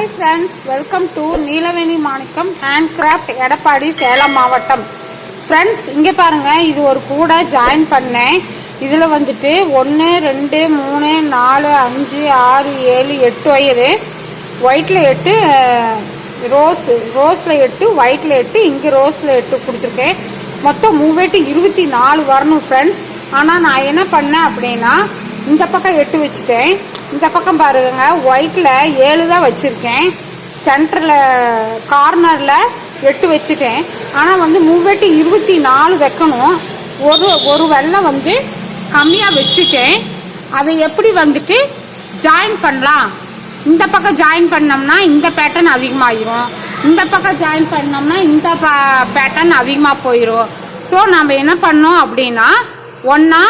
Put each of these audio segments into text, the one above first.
Hi friends welcome to Neelaveni Manickam hand craft Edappadi Salem மாவட்டம் friends இங்கே பாருங்கள் இது ஒரு கூட ஜாயின் பண்ணேன். இதில் வந்துட்டு ஒன்று ரெண்டு மூணு நாலு அஞ்சு ஆறு ஏழு எட்டு ஒயரு ஒயிட்டில் எட்டு ரோஸ் ரோஸில் எட்டு ஒயிட்டில் எட்டு இங்கே ரோஸில் எட்டு கொடுத்துருக்கேன். மொத்தம் மூவேட்டு இருபத்தி நாலு வரணும் ஃப்ரெண்ட்ஸ் ஆனால் நான் என்ன பண்ணேன் அப்படின்னா இந்த பக்கம் எட்டு வச்சுட்டேன். இந்த பக்கம் பாருங்க ஒயிட்ல ஏழு தான் வச்சிருக்கேன். சென்டர்ல கார்னர்ல எட்டு வச்சுட்டேன். ஆனா வந்து மூவெட்டு இருபத்தி நாலு வைக்கணும். ஒரு ஒரு வெள்ளம் வந்து கம்மியா வச்சுட்டேன். அதை எப்படி வந்துட்டு ஜாயின் பண்ணலாம்? இந்த பக்கம் ஜாயின் பண்ணோம்னா இந்த பேட்டர்ன் அதிகமாகிரும் இந்த பக்கம் ஜாயின் பண்ணோம்னா இந்த பேட்டர்ன் அதிகமாக போயிடும் ஸோ நம்ம என்ன பண்ணோம் அப்படின்னா ஒன்றா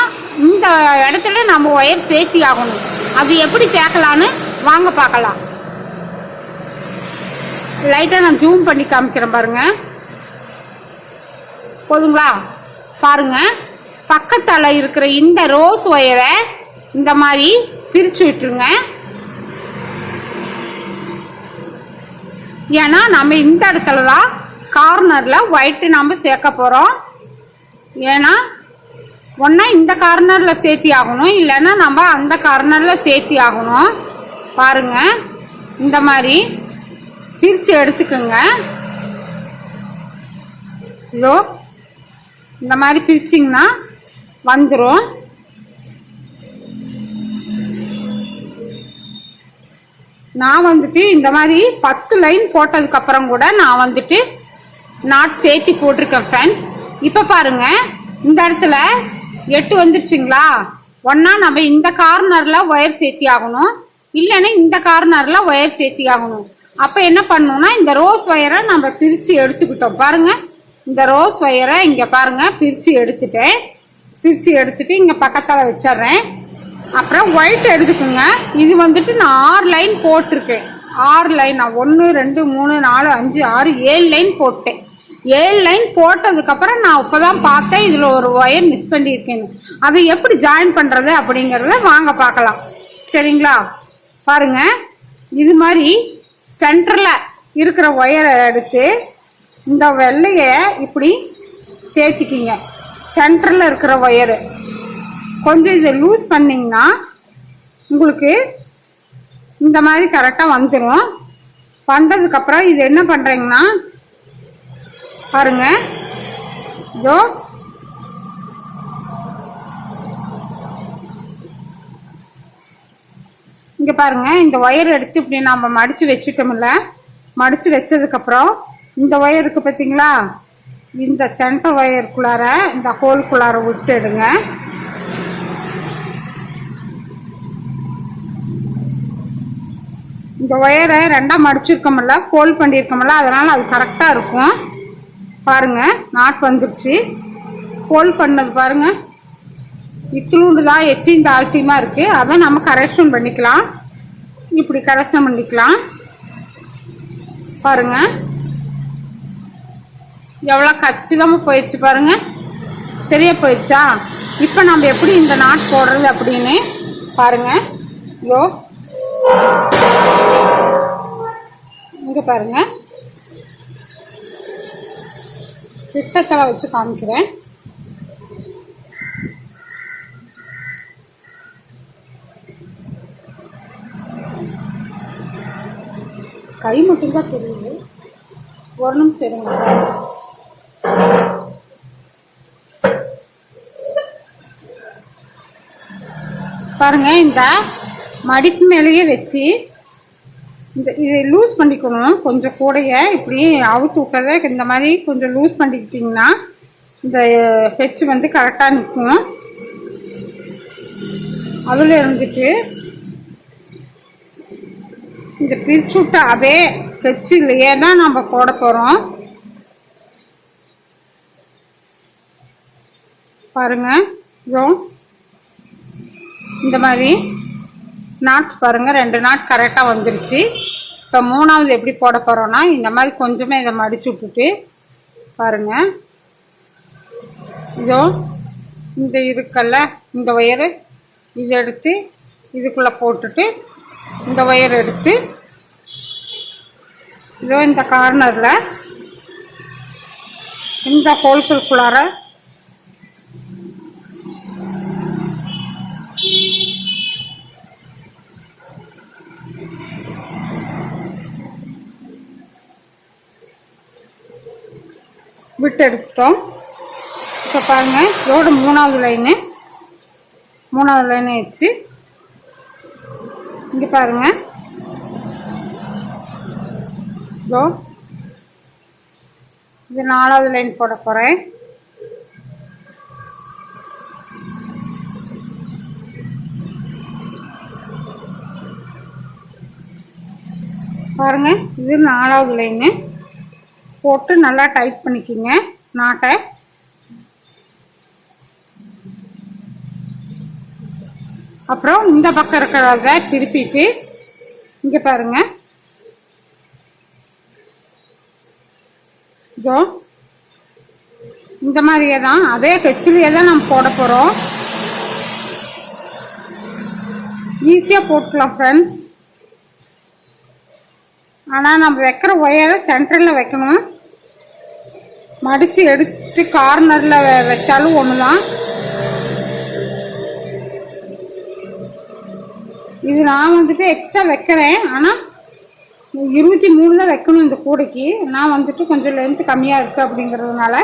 இந்த இடத்துல நம்ம ஒயர் சேர்த்தி ஆகணும். அது எப்படி சேர்க்கலான்னு வாங்க பார்க்கலாம். லைட்டாக நான் ஜூம் பண்ணி காமிக்கிறேன் பாருங்க. போதுங்களா? பாருங்க. பக்கத்தில் இருக்கிற இந்த ரோஸ் ஒயரை இந்த மாதிரி பிரித்து விட்டுருங்க. ஏன்னா நம்ம இந்த இடத்துல தான் கார்னரில் ஒயிட்டு நம்ம சேர்க்க போகிறோம் ஏன்னா ஒன்றா இந்த கார்னரில் சேர்த்தி ஆகணும். இல்லைன்னா நம்ம அந்த கார்னரில் சேர்த்தி ஆகணும். பாருங்க. இந்த மாதிரி பிரித்து எடுத்துக்கோங்க. இதோ இந்த மாதிரி பிரிச்சிங்கன்னா வந்துடும் நான் வந்துட்டு இந்த மாதிரி பத்து லைன் போட்டதுக்கப்புறம் கூட நான் வந்துட்டு நாட் சேர்த்தி போட்டிருக்கேன் ஃப்ரெண்ட்ஸ் இப்போ பாருங்கள் இந்த இடத்துல எட்டு வந்துருச்சுங்களா? ஒன்னா நம்ம இந்த கார்னர்ல ஒயர் சேர்த்தி ஆகணும். இல்லைன்னா இந்த கார்னர்ல ஒயர் சேர்த்தி ஆகணும். அப்ப என்ன பண்ணணும்னா இந்த ரோஸ் ஒயரை நம்ம பிரிச்சு எடுத்துக்கிட்டோம். பாருங்க. இந்த ரோஸ் ஒயரை இங்க பாருங்க. பிரிச்சு எடுத்துட்டேன். பிரிச்சு எடுத்துட்டு இங்க பக்கத்துல வச்சிடுறேன். அப்புறம் ஒயிட் எடுத்துக்கோங்க. இது வந்துட்டு நான் ஆறு லைன் போட்டிருக்கேன். ஆறு லைன் நான் ஒன்று ரெண்டு மூணு நாலு அஞ்சு ஆறு ஏழு லைன் போட்டேன். ஏழு லைன் போட்டதுக்கப்புறம் நான் இப்போதான் பார்த்தேன். இதில் ஒரு ஒயர் மிஸ் பண்ணியிருக்கேன்னு. அதை எப்படி ஜாயின் பண்ணுறது அப்படிங்கிறத வாங்க பார்க்கலாம். சரிங்களா? பாருங்க. இது மாதிரி சென்டரில் இருக்கிற ஒயரை எடுத்து இந்த வெள்ளைய இப்படி சேர்த்துக்கிங்க. சென்டரில் இருக்கிற ஒயரு கொஞ்சம் இதை லூஸ் பண்ணிங்கன்னா உங்களுக்கு இந்த மாதிரி கரெக்டாக வந்துடும் வந்ததுக்கப்புறம் இது என்ன பண்ணுறீங்கன்னா பாருங்க. இதோ. இங்கே பாருங்க இந்த ஒயர் எடுத்து இப்படி நம்ம மடித்து வச்சுட்டோம்ல. மடித்து வச்சதுக்கப்புறம் இந்த ஒயர் பார்த்தீங்களா இந்த சென்டர் ஒயருக்குள்ளார இந்த ஹோல்குள்ளார விட்டு எடுங்க. இந்த ஒயரை ரெண்டாக மடிச்சிருக்கோம்ல ஃபோல்ட் பண்ணியிருக்கோம்ல அதனால் அது கரெக்டாக இருக்கும். பாருங்க நாட் வந்துருச்சு. ஃபோல்ட் பண்ணது பாருங்க. இத்திலூண்டு தான் எச்சி இந்த ஆழ்த்தியமாக இருக்குது அதை நம்ம கரெக்ஷன் பண்ணிக்கலாம். இப்படி கரெக்ஷன் பண்ணிக்கலாம். பாருங்க. எவ்வளோ கச்சிதமாக போயிடுச்சு பாருங்க. சரியா போயிடுச்சா? இப்போ நம்ம எப்படி இந்த நாட் போடுறது அப்படின்னு பாருங்க. இதோ. இங்கே பாருங்கள் திட்டத்தில் வச்சு காமிக்கிறேன். கை மட்டும்தான் தெரியுது. ஒரு நிமிஷம் இருங்க. பாருங்க இந்த மடிப்பு மேலேயே வச்சு இந்த இதை லூஸ் பண்ணிக்கணும். கொஞ்சம் கூடைய இப்படி அவுத்து விட்டதை இந்த மாதிரி கொஞ்சம் லூஸ் பண்ணிக்கிட்டிங்கன்னா இந்த ஹெச் வந்து கரெக்டாக நிற்கும். அதில் இருந்துட்டு இந்த பிரிச்சு விட்ட அதே ஹெச்சிலேயே தான் நம்ம போட போகிறோம் பாருங்கள் இதோ இந்த மாதிரி. நாட்ஸ் பாருங்கள் ரெண்டு நாட் கரெக்டாக வந்துருச்சு. இப்போ மூணாவது எப்படி போட போகிறோன்னா இந்த மாதிரி கொஞ்சமே இதை மடிச்சு விட்டுட்டு பாருங்கள் இதோ இந்த இருக்கல்ல இந்த ஒயரு இதை எடுத்து இதுக்குள்ளே போட்டுட்டு இந்த ஒயர் எடுத்து இதோ இந்த கார்னரில் இந்த ஹோல்சேல்குள்ளார விட்டு எடுத்துட்டோம் இப்போ பாருங்கள் இதோட மூணாவது லைனு மூணாவது லைனை வச்சு இங்கே பாருங்கள் இதோ இது நாலாவது லைன் போட போகிறேன் பாருங்கள் இது நாலாவது லைனு போட்டு நல்லா டைட் பண்ணிக்கிங்க. நாட்டை அப்புறம் இந்த பக்கம் இருக்கிறத திருப்பிட்டு இங்கே பாருங்க. இதோ இந்த மாதிரியே தான். அதே கச்சிலேயே தான் நம்ம போட போகிறோம் ஈஸியாக போட்டுக்கலாம் ஃப்ரெண்ட்ஸ் ஆனால் நம்ம வைக்கிற ஒயரை சென்டரில் வைக்கணும். மடித்து எடுத்து கார்னரில் வச்சாலும் ஒன்று தான் இது நான் வந்துட்டு எக்ஸ்ட்ரா வைக்கிறேன். ஆனால் இருபத்தி மூணு தான் வைக்கணும் இந்த கூடைக்கு. நான் வந்துட்டு கொஞ்சம் லென்த்து கம்மியாக இருக்குது அப்படிங்கிறதுனால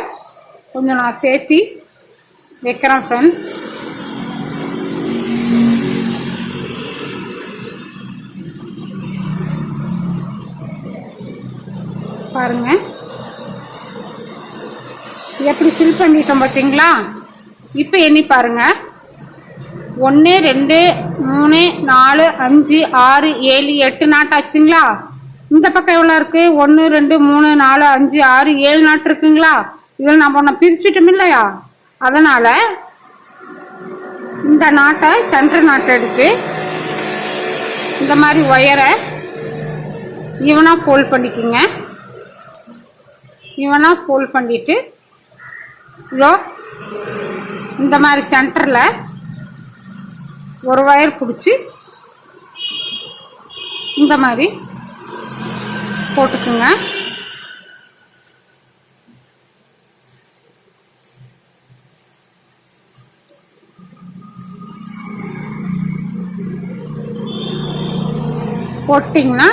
கொஞ்சம் நான் சேர்த்தி வைக்கிறேன் ஃப்ரெண்ட்ஸ் பாருங்க. எப்படி ஃபில் பண்ணிட்டோம் பார்த்தீங்களா? இப்போ எண்ணி பாருங்க. ஒன்று ரெண்டு மூணு நாலு அஞ்சு ஆறு ஏழு எட்டு நாட்டாச்சுங்களா இந்த பக்கம் எவ்வளோ இருக்கு? ஒன்று ரெண்டு மூணு நாலு அஞ்சு ஆறு ஏழு நாட்டு இருக்குங்களா? இதில் நம்ம ஒன்று பிரிச்சுட்டோம் இல்லையா? அதனால இந்த நாட்டை சென்ட்ரு நாட்டை எடுத்து இந்த மாதிரி ஒயரை ஈவனாக ஃபோல்ட் பண்ணிக்கோங்க. ஈவனாக ஃபோல்ட் பண்ணிட்டு இதோ இந்த மாதிரி சென்டரில் ஒரு ஒயர் பிடிச்சி இந்த மாதிரி போட்டுக்குங்க. போட்டிங்கன்னா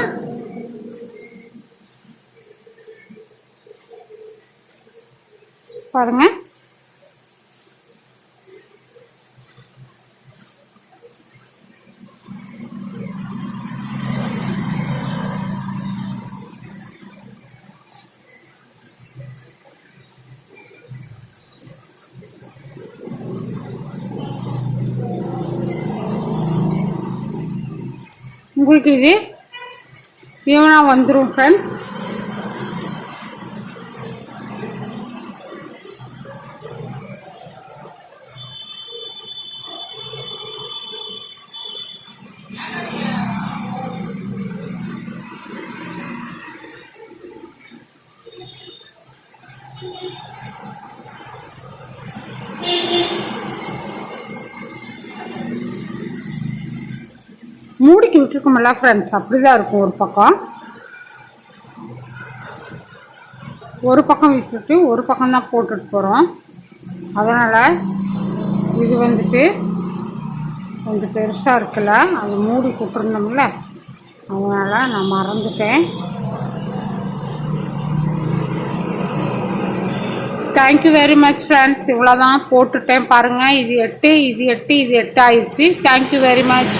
பாருங்க. உங்களுக்கு இது ஈவனாக வந்துடும் ஃப்ரெண்ட்ஸ் மூடிக்கு விட்டுருக்கோம்ல ஃப்ரெண்ட்ஸ் அப்படிதான் இருக்கும் ஒரு பக்கம். ஒரு பக்கம் விட்டுட்டு ஒரு பக்கம் தான் போட்டுட்டு போகிறோம் அதனால் இது வந்துட்டு கொஞ்சம் பெருசாக இருக்குல்ல. அது மூடி கொட்டிருந்தோம்ல அதனால் நான் மறந்துட்டேன். தேங்க்யூ வெரி மச் ஃப்ரெண்ட்ஸ் இவ்வளோதான் போட்டுட்டேன் பாருங்கள் இது எட்டு இது எட்டு இது எட்டு ஆயிடுச்சு. Thank you very much